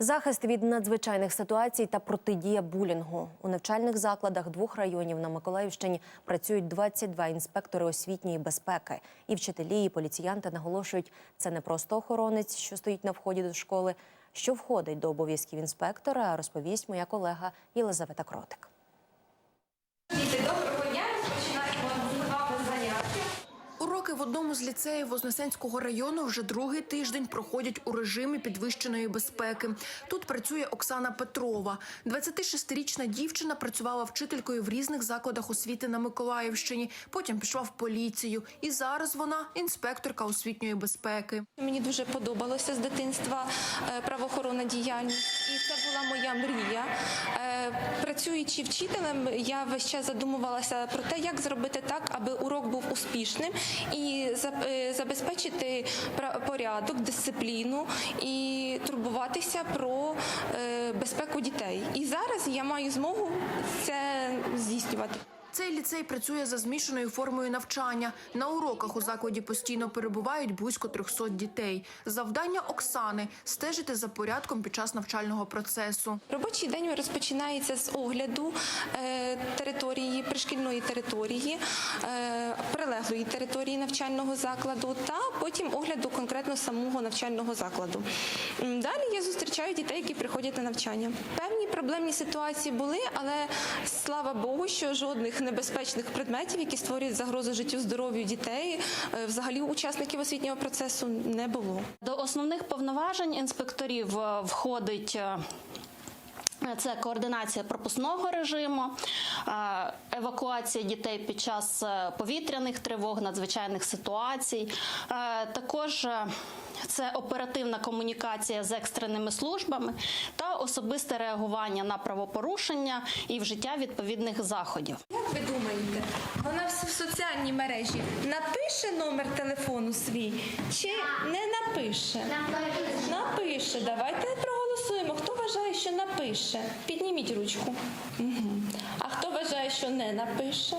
Захист від надзвичайних ситуацій та протидія булінгу у навчальних закладах двох районів на Миколаївщині працюють 22 інспектори освітньої безпеки. І вчителі, і поліціянти наголошують, це не просто охоронець, що стоїть на вході до школи. Що входить до обов'язків інспектора, розповість моя колега Єлизавета Кротик. В одному з ліцеїв Вознесенського району вже другий тиждень проходять у режимі підвищеної безпеки. Тут працює Оксана Петрова. 26-річна дівчина працювала вчителькою в різних закладах освіти на Миколаївщині. Потім пішла в поліцію. І зараз вона інспекторка освітньої безпеки. Мені дуже подобалося з дитинства е, правоохоронна діяльність, і це була моя мрія. Е, Працюючи вчителем, я весь час задумувалася про те, як зробити так, аби урок був успішним і за- е, забезпечити порядок, дисципліну і турбуватися про е, безпеку дітей. І зараз я маю змогу це здійснювати. Цей ліцей працює за змішаною формою навчання. На уроках у закладі постійно перебувають близько 300 дітей. Завдання Оксани стежити за порядком під час навчального процесу. Робочий день розпочинається з огляду е, території, пришкільної території, е, прилеглої території навчального закладу та потім огляду конкретно самого навчального закладу. Далі я зустрічаю дітей, які приходять на навчання. Певні проблемні ситуації були, але слава Богу, що жодних небезпечних предметів, які створюють загрозу життю здоров'ю дітей, е, взагалі учасників освітнього процесу не було. До основних повноважень інспекторів е, входить. Це координація пропускного режиму, евакуація дітей під час е, повітряних тривог, надзвичайних ситуацій. Е, Також е, це оперативна комунікація з екстреними службами та особисте реагування на правопорушення і вжиття відповідних заходів. Як ви думаєте, вона в соціальній мережі напише номер телефону свій чи не напише? Напише. Давайте проголосуємо. Хто вважає, що напише? Підніміть ручку. Угу. А хто вважає, що не напише?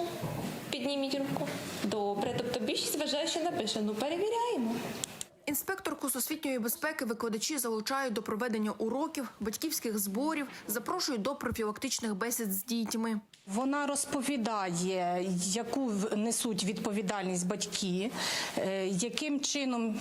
Підніміть руку. Добре, тобто більшість вважає, що напише. Ну перевіряємо. Інспекторку з освітньої безпеки викладачі залучають до проведення уроків, батьківських зборів, запрошують до профілактичних бесід з дітьми. Вона розповідає, яку несуть відповідальність батьки, е, яким чином.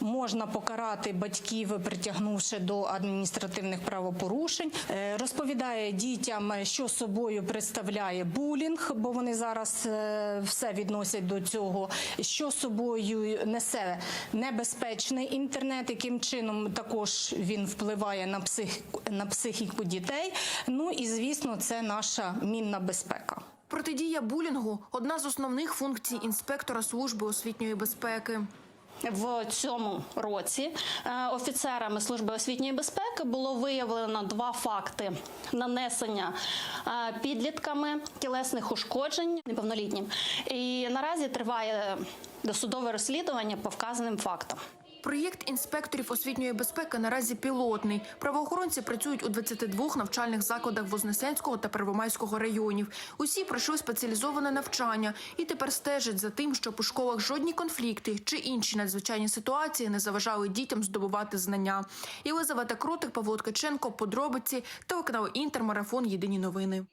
Можна покарати батьків, притягнувши до адміністративних правопорушень. Е, Розповідає дітям, що собою представляє булінг, бо вони зараз е, все відносять до цього. Що собою несе небезпечний інтернет, яким чином також він впливає на психіку, на психіку дітей. Ну і звісно, це наша мінна безпека. Протидія булінгу одна з основних функцій інспектора служби освітньої безпеки. В цьому році е, офіцерами служби освітньої безпеки було виявлено два факти нанесення е, підлітками тілесних ушкоджень неповнолітнім. І наразі триває досудове розслідування по вказаним фактам. Проєкт інспекторів освітньої безпеки наразі пілотний. Правоохоронці працюють у 22 навчальних закладах Вознесенського та Первомайського районів. Усі пройшли спеціалізоване навчання і тепер стежать за тим, щоб у школах жодні конфлікти чи інші надзвичайні ситуації не заважали дітям здобувати знання. Єлизавета Кротик, Павло Ткаченко, подробиці, телеканал Інтермарафон. Єдині новини.